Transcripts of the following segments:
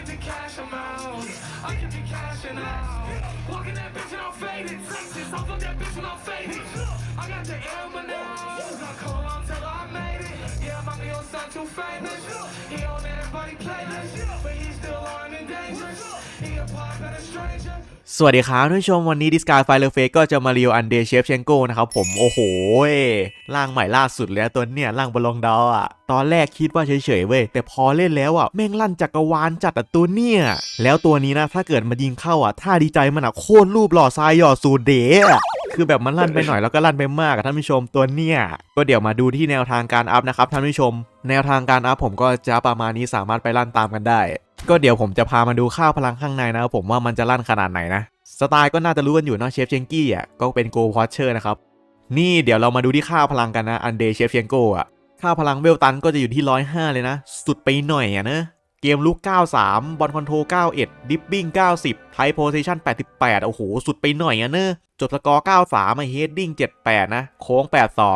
get the cash amount. I get the cash and out. Walking that bitch and I'm faded. Texas, I fuck that bitch and I'm faded. I got the ammo now. Not cold until I made it. Yeah, mommy on son too famous. He on everybody playlist, but he still สวัสดีครับท่านผู้ชมวันนี้ดิสกายไฟเลอร์เฟก็จะมาเรีวิวอันเดเชฟเชนโกนะครับผมโอ้โหร่างใหม่ล่าสุดเลยนะตัวเนี้ยร่างบอลลองดออะตอนแรกคิดว่าเฉยๆเว้ยแต่พอเล่นแล้วอะแม่งลั่นจักรวาลจัดอะตัวเนี้ยแล้วตัวนี้นะถ้าเกิดมายิงเข้าอะท่าดีใจมันอะโคตรรูปหล่อทรายหยอดสูดเดะคือแบบมันลั่นไปหน่อยแล้วก็ลั่นไปมากท่านผู้ชมตัวเนี้ยก็เดี๋ยวมาดูที่แนวทางการอัพนะครับท่านผู้ชม แนวทางการอัพผมก็จะประมาณนี้สามารถไปลั่นตามกันได้ ก็เดี๋ยวผมจะพามาดูค่าวพลังข้างในนะครับผมว่ามันจะลั่นขนาดไหนนะสไตล์ก็น่าจะรู้กันอยู่เนะเชฟเชงกี้อะก็เป็นโกพอชเชอร์นะครับนี่เดี๋ยวเรามาดูที่ค่าพลังกันนะอันเดเชฟเชงโกอะค่าพลังเวลตันก็จะอยู่ที่105เลยนะ สุดไปหน่อยอะเนะเกมลุก 93 บอลคอนโทรล91 ดิปปิ้ง 90 ไทโพซิชัน88 โอ้โห สุดไปหน่อยอะเนอะจบสกอร์ 93มาเฮดดิ้ง 78 นะ โค้ง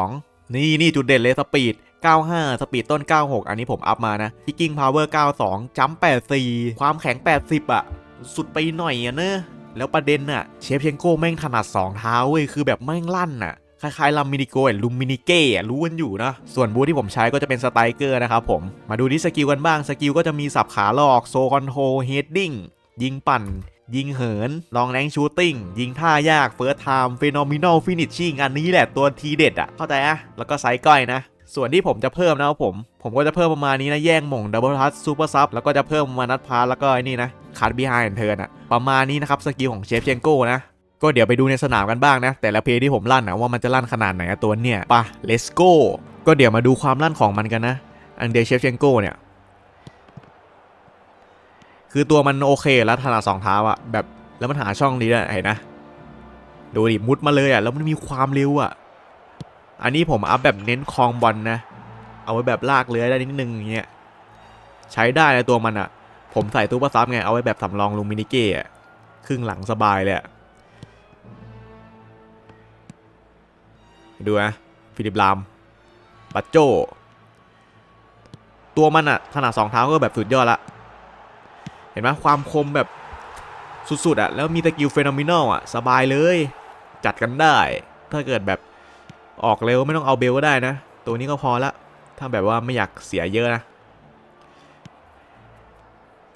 82 นี่นี่จุดเด่นเลยสปีด 95 สปีดต้น 96 อันนี้ผมอัพมานะพิกกิ้งพาวเวอร์ 92จัมป์84 ความแข็ง 80 อะ สุดไปหน่อยอะเนอะแล้วประเด็นน่ะเชฟเชงโก้แม่งถนัด 2 เท้าเว้ย คือแบบแม่งลั่นน่ะคล้ายๆลัมมินิโกะลุมมินิเก้ะรู้กันอยู่นะ ส่วนบูธที่ผมใช้ก็จะเป็นสไตเกอร์นะครับผม มาดูที่สกิลกันบ้าง สกิลก็จะมีสับขาหลอก โซคอนโทรเฮดดิ้ง ยิงปั่น ยิงเหิน ลองแรงชูตติ้ง ยิงท่ายาก เฟิร์สไทม์เฟโนมินอลฟินิชชิ่งอันนี้แหละตัวทีเด็ดอะเข้าใจอะแล้วก็ไซส์ก้อยนะ ส่วนที่ผมจะเพิ่มนะครับผม ผมก็จะเพิ่มประมาณนี้นะ แย่งมงดับเบิลทัสซูเปอร์ซับแล้วก็จะเพิ่มมานัดพาร์แล้วก็ไอ้นี่นะคัดบีไฮน์เทิร์นอะประมาณนี้นะครับสกิลของเชฟเชงโก้นะ ก็เดี๋ยวไปดูในสนามกันบ้างนะ แต่ละเพย์ที่ผมลั่นนะว่ามันจะลั่นขนาดไหนตัวเนี่ยปะ let's go ก็เดี๋ยวมาดูความลั่นของมันกันนะ อันเดเชฟเชงโก้เนี่ยคือตัวมันโอเคแล้วถนัดสองเท้าอะแบบแล้วมันหาช่องนี้ด้วยเห็นนะดูดิมุดมาเลยอะแล้วมันมีความเร็วอะ อันนี้ผมอัพแบบเน้นคลองบอลนะ เอาไว้แบบลากเลื้อยได้นิดนึงอย่างเงี้ย ใช้ได้เลยตัวมันอะผมใส่ตู้ประซับไง เอาไว้แบบสำรองลุงมินิเก้อะครึ่งหลังสบายเลยดูนะฟิลิปลามปัจโจ ตัวมันอะขนาดสองเท้าก็แบบสุดยอดละ เห็นไหมความคมแบบสุดๆอะแล้วมีสกิลเฟโนมินอลอะสบายเลย จัดกันได้ ถ้าเกิดแบบ ออกเร็วไม่ต้องเอาเบลก็ได้นะ ตัวนี้ก็พอละ ถ้าแบบว่าไม่อยากเสียเยอะนะ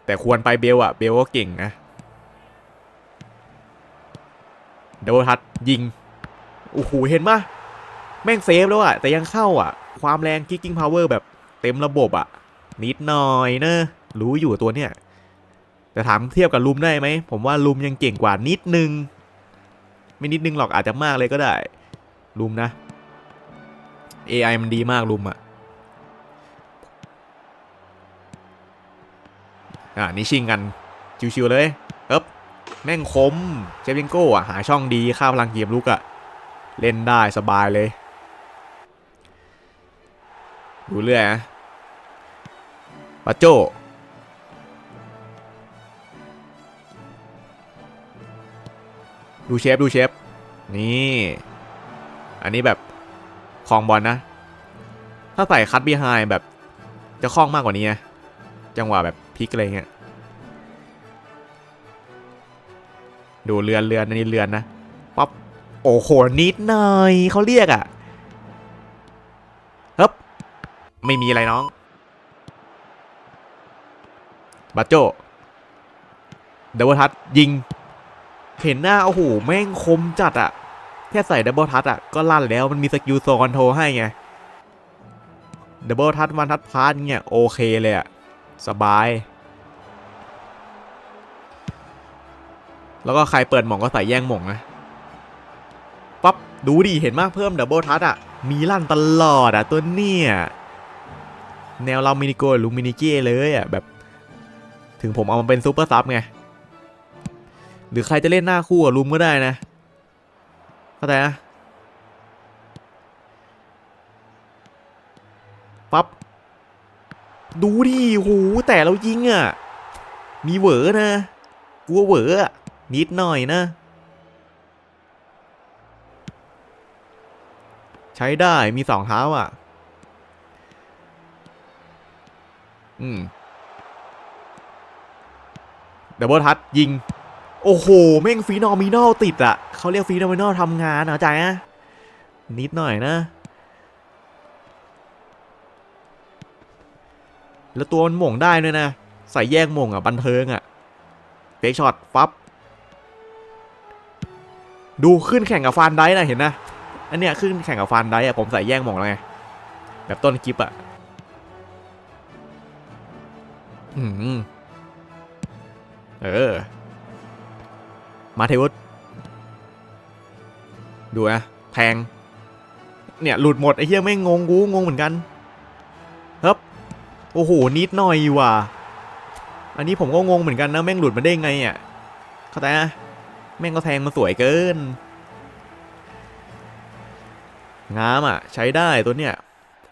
แต่ควรไปเบลอะเบลก็เก่งนะเดวทัดยิง โอ้โห เห็นปะแม่งเซฟแล้วอะแต่ยังเข้าอะความแรงคิกกิ้งพาวเวอร์แบบเต็มระบบอะนิดหน่อยเนอะรู้อยู่ตัวเนี้ยแต่ถามเทียบกับลุมได้ไหม ผมว่าลุมยังเก่งกว่านิดนึง ไม่นิดนึงหรอกอาจจะมากเลยก็ได้ ลุมนะ AI มันดีมากลุมอะอ่านี่ชิงกัน ชิวๆเลยเอ๊บแม่งคมเจฟเยงโก้อะหาช่องดีค่าพลังเกมลุกอะเล่นได้สบายเลย ดูเรื่อยนะปาโจดูเชฟดูเชฟนี่ อันนี้แบบ คลองบอลนะ ถ้าใส่คัตบีไฮแบบจะคล่องมากกว่านี้นะจังหวะแบบพลิกอะไรเงี้ยดูเรือนเรือนนี้เรือนนะปั๊บโอ้โหนิดหน่อยเขาเรียกอะ่ะฮึบไม่มีอะไรน้องบัตโจเบิลทัชยิง เห็นหน้าโอ้โหแม่งคมจัดอะ่ะ แค่ใส่ดับเบิลทัชอะก็ลั่นแล้วมันมีสกิลโซคอนโทรให้ไงดับเบิลทัชวันทัชพาร์ทเนี่ยโอเคเลยอะ สบาย แล้วก็ใครเปิดหม่องก็ใส่แย่งหม่องนะปั๊บดูดิเห็นมากเพิ่มดับเบิลทัชอะ มีลั่นตลอดอะตัวเนี่ย แนวเรามินิโกลูมินิเก้เลยอะแบบ ถึงผมเอามาเป็นซูเปอร์ซับไง หรือใครจะเล่นหน้าคู่กับลุมก็ได้นะ เข้าใจนะปั๊บดูดิโหแต่เรายิงอะ มีเหวอนะ กลัวเหวออะนิดหน่อยนะ ใช้ได้มีสองเท้าอะ อืมดับเบิลทัชยิง โอ้โหแม่งฟีนอมินอลติดอะเขาเรียกฟีนอมินอลทำงานนะเข้าใจนะนิดหน่อยนะ แล้วตัวมันหม่งได้ด้วยนะ ใส่แยกหม่งอะบันเทิงอะเฟกช็อตฟับดูขึ้นแข่งกับฟานได้นะเห็นนะอันเนี้ยขึ้นแข่งกับฟานไดอะผมใส่แยกหม่งแล้วไงแบบต้นคลิปอะอืมเออ มาเทวุฒดูนะแทง เนี่ย หลุดหมดไอ้เหี้ยไม่งงกูงงเหมือนกันครับโอ้โห นิดหน่อยว่ะ อันนี้ผมก็งงเหมือนกันนะ แม่งหลุดมาได้ไงอะ เข้าใจนะแม่งก็แทงมาสวยเกิน งามอะ ใช้ได้ตัวเนี้ย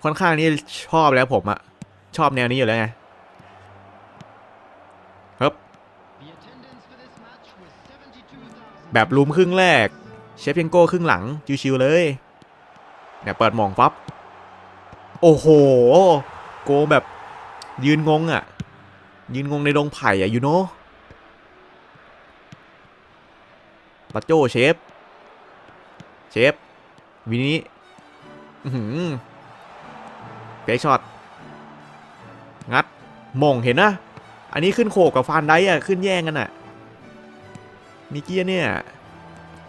ค่อนข้างนี่ชอบแล้วผมอะ ชอบแนวนี้อยู่แล้วไงครับ แบบลุมครึ่งแรก เชฟเพียงโก้ครึ่งหลัง ชิวๆเลยเนี่ยเปิดมองฟับ โอ้โห โกแบบยืนงงอะ่ะ ยืนงงในดงไผ่อะ่ะยูโนปัจโจเชฟ เชฟ วินี้หือเกช็อต งัดมองเห็นนะ อันนี้ขึ้นโขกกับฟานไดอะขึ้นแย่งกันอะ่ะมิเกียเนี่ย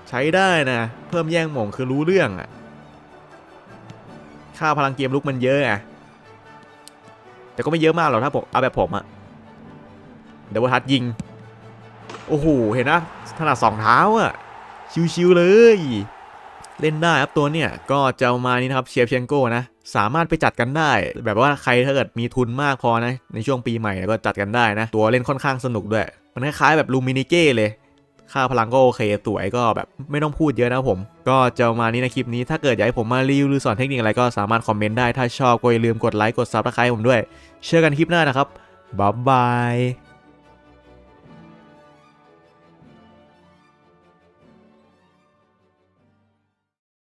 ใช้ได้นะ เพิ่มแย่งหมงคือรู้เรื่องอะ่ะค่าพลังเกมลุกมันเยอะอะแต่ก็ไม่เยอะมากหรอกถ้าผมเอาแบบผมอะเดบทัดยิง โอ้โห เห็นนะถนัดสองเท้าอะชิวๆเลย เล่นได้ครับตัวเนี่ยก็จะมานี้นะครับเชฟเชนโก้นะสามารถไปจัดกันได้ แบบว่าใครถ้าเกิดมีทุนมากพอนะในช่วงปีใหม่ก็จัดกันได้นะ ตัวเล่นค่อนข้างสนุกด้วย มันคล้ายๆแบบลูมินิเก้เลยค่าพลังก็โอเคสวยก็แบบไม่ต้องพูดเยอะนะผม ก็จะมานี้ในคลิปนี้ถ้าเกิดอยากให้ผมมารีวิวหรือสอนเทคนิคอะไรก็สามารถคอมเมนต์ได้ถ้าชอบก็อย่าลืมกดไลค์กดซับสไครต์ผมด้วย เชื่อกันคลิปหน้านะครับบ๊ายบาย